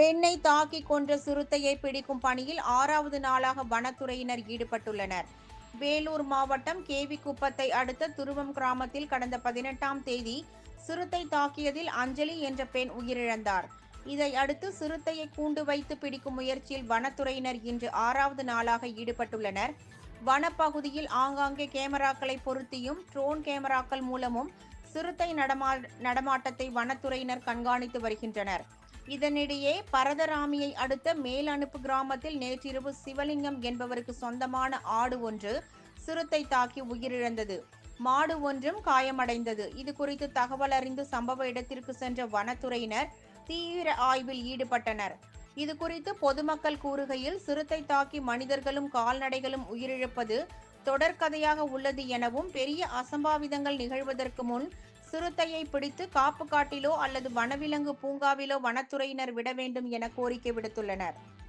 பெண்ணை தாக்கி கொன்ற சிறுத்தையை பிடிக்கும் பணியில் ஆறாவது நாளாக வனத்துறையினர் ஈடுபட்டுள்ளனர். வேலூர் மாவட்டம் கேவி குப்பத்தை அடுத்த துருவம் கிராமத்தில் கடந்த பதினெட்டாம் தேதி சிறுத்தை தாக்கியதில் அஞ்சலி என்ற பெண் உயிரிழந்தார். இதை அடுத்து சிறுத்தையை கூண்டு வைத்து பிடிக்கும் முயற்சியில் வனத்துறையினர் இன்று ஆறாவது நாளாக ஈடுபட்டுள்ளனர். வனப்பகுதியில் ஆங்காங்கே கேமராக்களை பொருத்தியும் ட்ரோன் கேமராக்கள் மூலமும் சிறுத்தை நடமா நடமாட்டத்தை வனத்துறையினர் கண்காணித்து வருகின்றனர். இதனிடையே பரதராமியை அடுத்த மேலனுப்பு கிராமத்தில் நேற்றிரவு சிவலிங்கம் என்பவருக்கு சொந்தமான ஆடு ஒன்று சிறுத்தை தாக்கி உயிரிழந்தது. மாடு ஒன்றும் காயமடைந்தது. இது குறித்து தகவல் அறிந்து சம்பவ இடத்திற்கு சென்ற வனத்துறையினர் தீவிர ஆய்வில் ஈடுபட்டனர். இது குறித்து பொதுமக்கள் கூறுகையில் சிறுத்தை தாக்கி மனிதர்களும் கால்நடைகளும் உயிரிழப்பது தொடர்கதையாக உள்ளது எனவும் பெரிய அசம்பாவிதங்கள் நிகழ்வதற்கு முன் சிறுத்தையை பிடித்து காப்பு காட்டிலோ அல்லது வனவிலங்கு பூங்காவிலோ வனத்துறையினர் விட வேண்டும் என கோரிக்கை விடுத்துள்ளனர்.